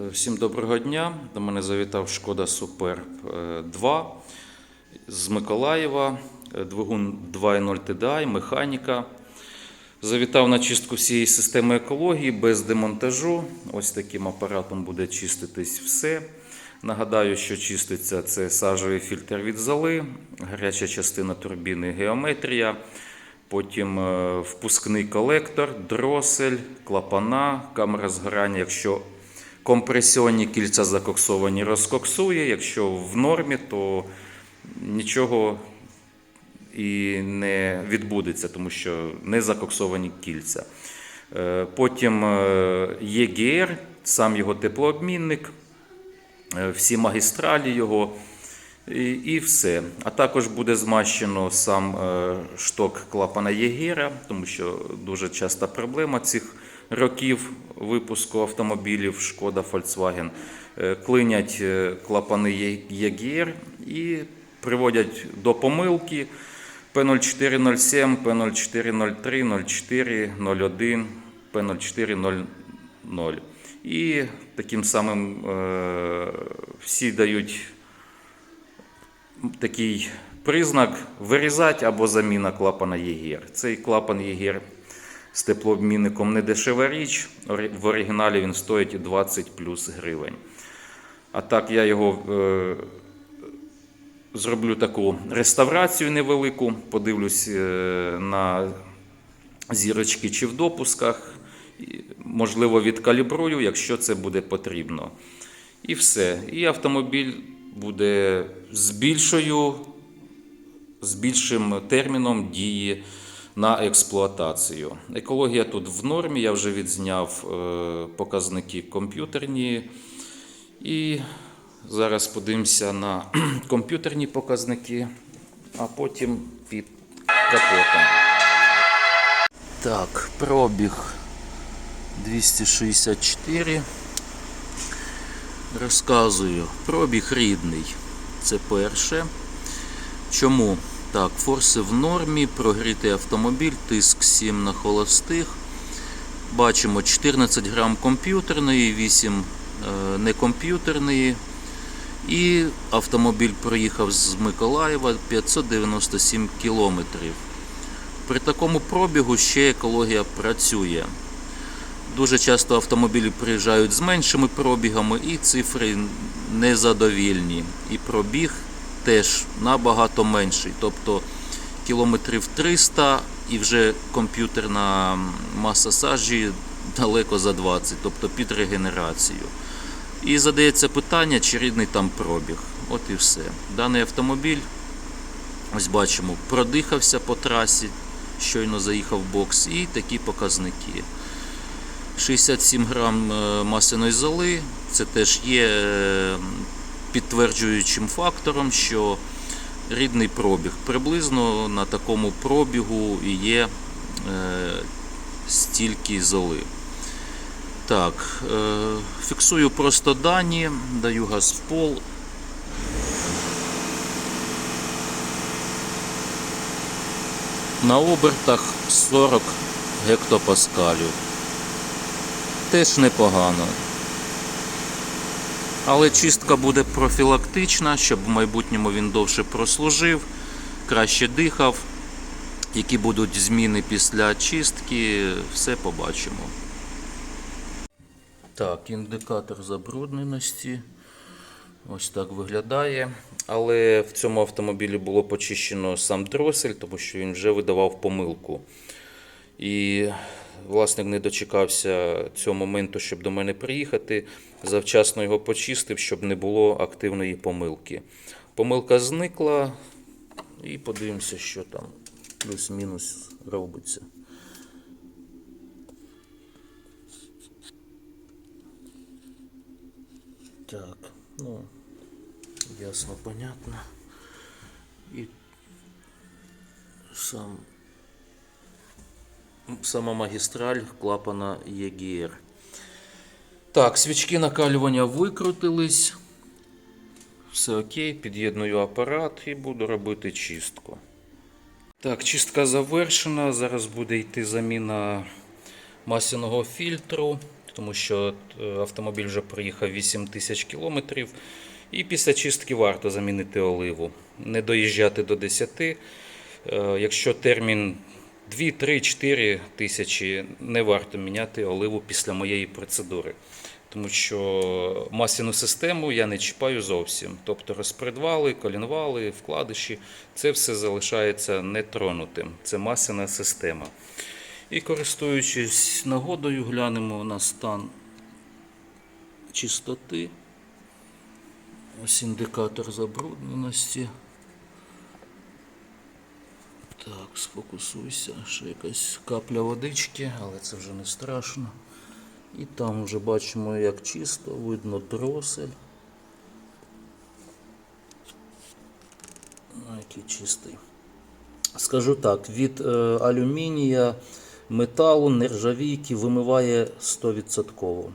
Е, Всім доброго дня. До мене завітав Шкода Супер 2 з Миколаєва, е, двигун 2.0 TDI, механіка. Завітав на чистку всієї системи екології без демонтажу. Ось таким апаратом буде чиститись все. Нагадаю, що чиститься це сажовий фільтр від золи, гаряча частина турбіни геометрія, потім е, впускний колектор, дросель, клапана, камера згорання. Якщо компресіонні кільця закоксовані, розкоксує. Якщо в нормі, то нічого і не відбудеться, тому що не закоксовані кільця. Е, Потім е, ЄГР, сам його теплообмінник, е, всі магістралі його і, все. А також буде змащено сам шток клапана ЄГРа, тому що дуже часта проблема цих років випуску автомобілів Шкода Volkswagen. Е, Клинять е, клапани ЄГР і приводять до помилки. P0407, P0403, 04, 01, P0400. І таким самим е, всі дають такий признак вирізати або заміна клапана ЄГР. Цей клапан ЄГР з теплообмінником не дешева річ. В оригіналі він стоїть 20 плюс гривень. А так я його е, зроблю таку реставрацію невелику, подивлюсь е, на зірочки чи в допусках. Можливо, відкалібрую, якщо це буде потрібно. І все. І автомобіль буде з більшою, з більшим терміном дії на експлуатацію. Екологія тут в нормі, я вже відзняв е, показники комп'ютерні. І зараз подивимося на комп'ютерні показники, а потім під капотом. Так, пробіг 264. Розказую. Пробіг рідний. Це перше. Чому? Так, форси в нормі, прогрітий автомобіль, тиск 7 на холостих. Бачимо 14 грам комп'ютерної, 8 е, некомп'ютерної. І автомобіль проїхав з Миколаєва 597 кілометрів. При такому пробігу ще екологія працює. Дуже часто автомобілі приїжджають з меншими пробігами і цифри незадовільні. І пробіг теж набагато менший. Тобто кілометрів 300 і вже комп'ютерна маса сажі далеко за 20, тобто під регенерацію. І задається питання, чи рідний там пробіг. От і все. Даний автомобіль, ось бачимо, продихався по трасі, щойно заїхав в бокс, і такі показники. 67 грам е, масляної золи. Це теж є е, підтверджуючим фактором, що рідний пробіг. Приблизно на такому пробігу і є е, стільки золи. Так, е, фіксую просто дані, даю газ в пол. На обертах 40 гектопаскалів теж непогано. Але чистка буде профілактична, щоб в майбутньому він довше прослужив, краще дихав. Які будуть зміни після чистки, все побачимо. Так, індикатор забрудненості. Ось так виглядає. Але в цьому автомобілі було почищено сам дросель, тому що він вже видавав помилку. І власник не дочекався цього моменту, щоб до мене приїхати. Завчасно його почистив, щоб не було активної помилки. Помилка зникла, і подивимося, що там плюс-мінус робиться. Так, ну, ясно, понятно. І сам сама магістраль клапана ЄГР. Так, свічки накалювання викрутились. Все окей, під'єдную апарат і буду робити чистку. Так, чистка завершена. Зараз буде йти заміна масляного фільтру. тому що е, автомобіль вже проїхав 8 тисяч кілометрів. І після чистки варто замінити оливу. Не доїжджати до 10. Е, Якщо термін 2, 3, 4 тисячі, не варто міняти оливу після моєї процедури. Тому що масляну систему я не чіпаю зовсім. Тобто розпредвали, колінвали, вкладиші, це все залишається нетронутим. Це масляна система. І користуючись нагодою, глянемо на стан чистоти. Ось індикатор забрудненості. Так, сфокусуйся. Ще якась капля водички, але це вже не страшно. І там вже бачимо, як чисто, видно дросель. А, який чистий. Скажу так, від е, алюмінія, металу, нержавійки вимиває 100%.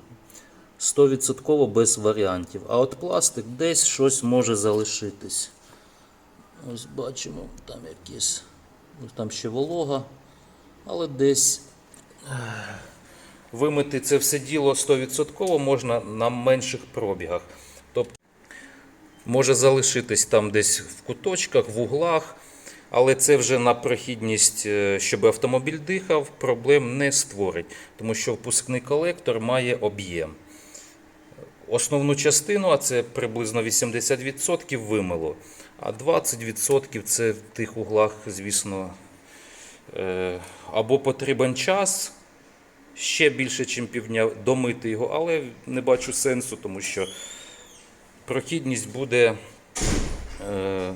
100% без варіантів. А от пластик десь щось може залишитись. Ось бачимо, там якісь, ну, там ще волога, але десь вимити це все діло 100% можна на менших пробігах. Тобто може залишитись там десь в куточках, в углах, але це вже на прохідність, е, щоб автомобіль дихав, проблем не створить, тому що впускний колектор має об'єм. Основну частину, а це приблизно 80% вимило, а 20% це в тих углах, звісно, е, або потрібен час ще більше, ніж півдня домити його, але не бачу сенсу, тому що прохідність буде е,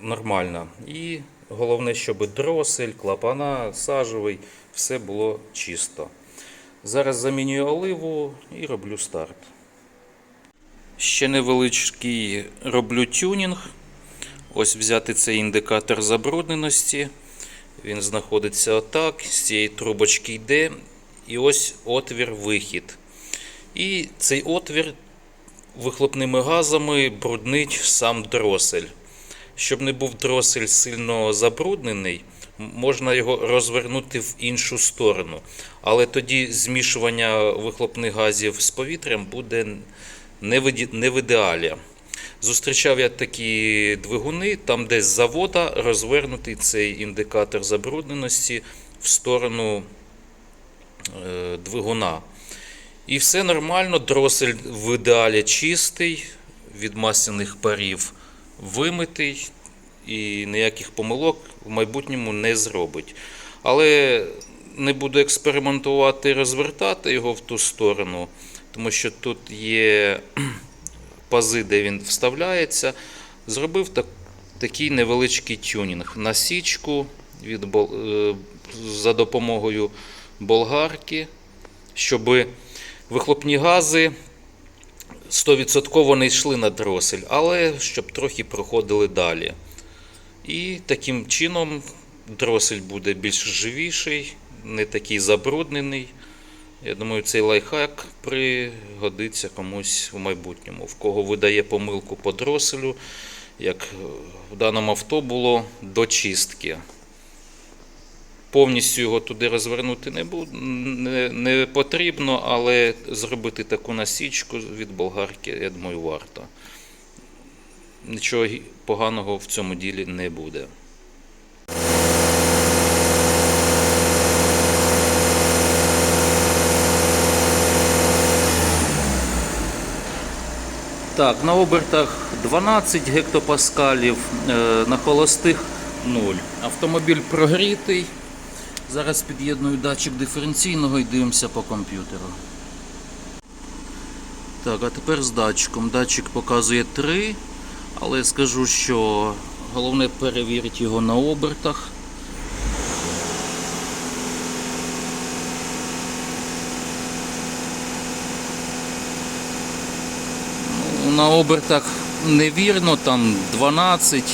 нормальна. І головне, щоб дросель, клапана, сажовий, все було чисто. Зараз замінюю оливу і роблю старт. Ще невеличкий роблю тюнінг. Ось взяти цей індикатор забрудненості. Він знаходиться отак, з цієї трубочки йде. І ось отвір вихід. І цей отвір вихлопними газами бруднить сам дросель. Щоб не був дросель сильно забруднений, можна його розвернути в іншу сторону. Але тоді змішування вихлопних газів з повітрям буде не в ідеалі. Зустрічав я такі двигуни, там десь з завода розвернутий цей індикатор забрудненості в сторону е, двигуна. І все нормально, дросель в ідеалі чистий, від масляних парів вимитий і ніяких помилок в майбутньому не зробить. Але не буду експериментувати і розвертати його в ту сторону, тому що тут є пази, де він вставляється. Зробив так, такий невеличкий тюнінг. Насічку від, е, за допомогою болгарки, щоб вихлопні гази 100% не йшли на дросель, але щоб трохи проходили далі. І таким чином дросель буде більш живіший, не такий забруднений. Я думаю, цей лайфхак пригодиться комусь в майбутньому. В кого видає помилку по дроселю, як в даному авто було до чистки. Повністю його туди розвернути не, буд- не, не потрібно, але зробити таку насічку від болгарки, я думаю, варто. Нічого поганого в цьому ділі не буде. Так, на обертах 12 гектопаскалів, е, на холостих 0. Автомобіль прогрітий. Зараз під'єдную датчик диференційного і дивимося по комп'ютеру. Так, а тепер з датчиком. Датчик показує 3, але скажу, що головне перевірити його на обертах. На обертах невірно, там 12,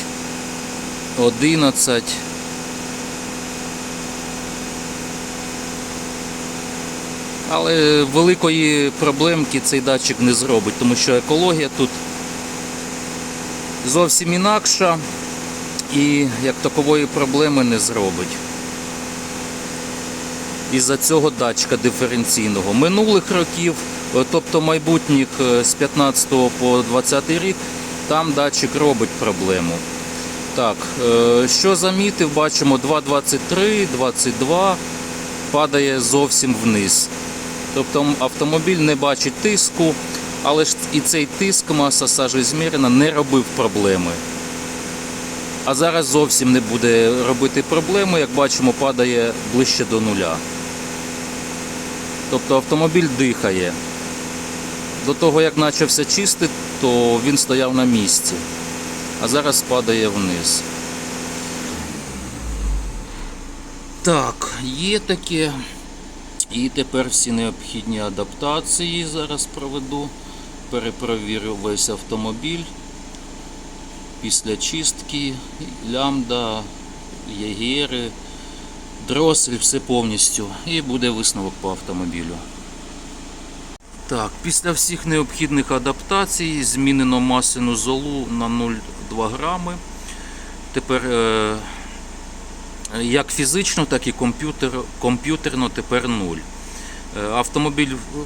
11. Але великої проблемки цей датчик не зробить, тому що екологія тут зовсім інакша і як такової проблеми не зробить. із-за цього датчика диференційного. Минулих років, тобто майбутніх е, з 15 по 20 рік, там датчик робить проблему. Так, е, що замітив, бачимо 2,23, 22 падає зовсім вниз. Тобто автомобіль не бачить тиску, але ж і цей тиск маса сажоізмірена не робив проблеми. А зараз зовсім не буде робити проблеми, як бачимо, падає ближче до нуля. Тобто автомобіль дихає. До того, як почався чистити, то він стояв на місці, а зараз падає вниз. Так, є таке. І тепер всі необхідні адаптації зараз проведу. Перепровірю весь автомобіль. Після чистки, лямбда, єгери, дросель, все повністю. І буде висновок по автомобілю. Так, після всіх необхідних адаптацій змінено масляну золу на 0,2 грами. Тепер е, як фізично, так і комп'ютер, комп'ютерно тепер 0. Е, Автомобіль е,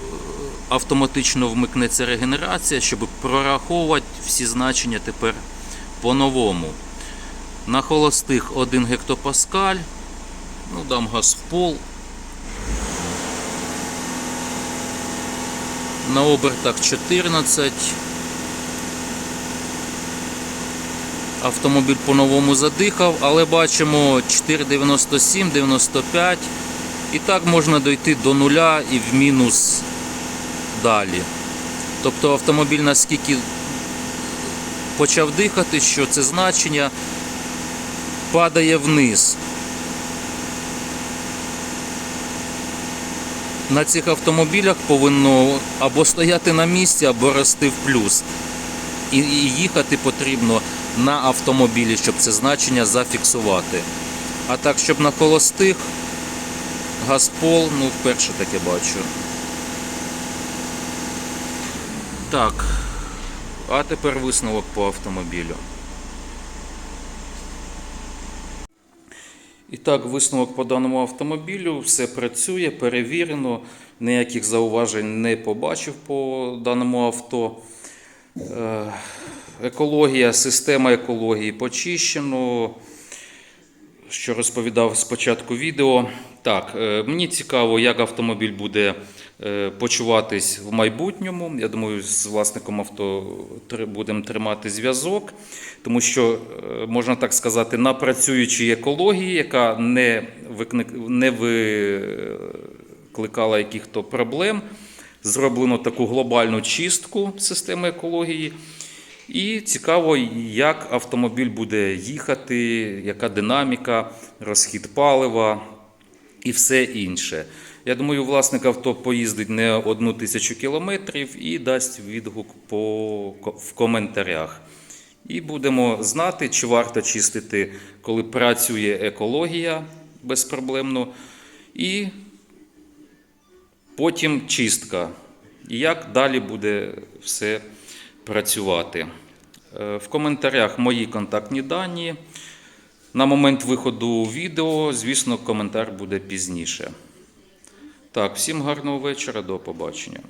автоматично вмикнеться регенерація, щоб прораховувати всі значення тепер по-новому. На холостих 1 гектопаскаль. Ну, дам газ в пол. На обертах 14. Автомобіль по-новому задихав, але бачимо 4,97, 95. І так можна дойти до нуля і в мінус далі. Тобто автомобіль наскільки почав дихати, що це значення падає вниз. На цих автомобілях повинно або стояти на місці, або рости в плюс. І, їхати потрібно на автомобілі, щоб це значення зафіксувати. А так, щоб на холостих, газпол, ну вперше таке бачу. Так, а тепер висновок по автомобілю. І так, висновок по даному автомобілю, все працює, перевірено, ніяких зауважень не побачив по даному авто. Е, Екологія, система екології почищено. Що розповідав спочатку відео. Так, е, мені цікаво, як автомобіль буде почуватись в майбутньому. Я думаю, з власником авто будемо тримати зв'язок, тому що, е, можна так сказати, на працюючій екології, яка не, не викликала яких-то проблем, зроблено таку глобальну чистку системи екології. І цікаво, як автомобіль буде їхати, яка динаміка, розхід палива і все інше. Я думаю, власник авто поїздить не одну тисячу кілометрів і дасть відгук по, в коментарях. І будемо знати, чи варто чистити, коли працює екологія безпроблемно. І потім чистка. І як далі буде все працювати. Е, В коментарях мої контактні дані. На момент виходу відео, звісно, коментар буде пізніше. Так, всім гарного вечора, до побачення.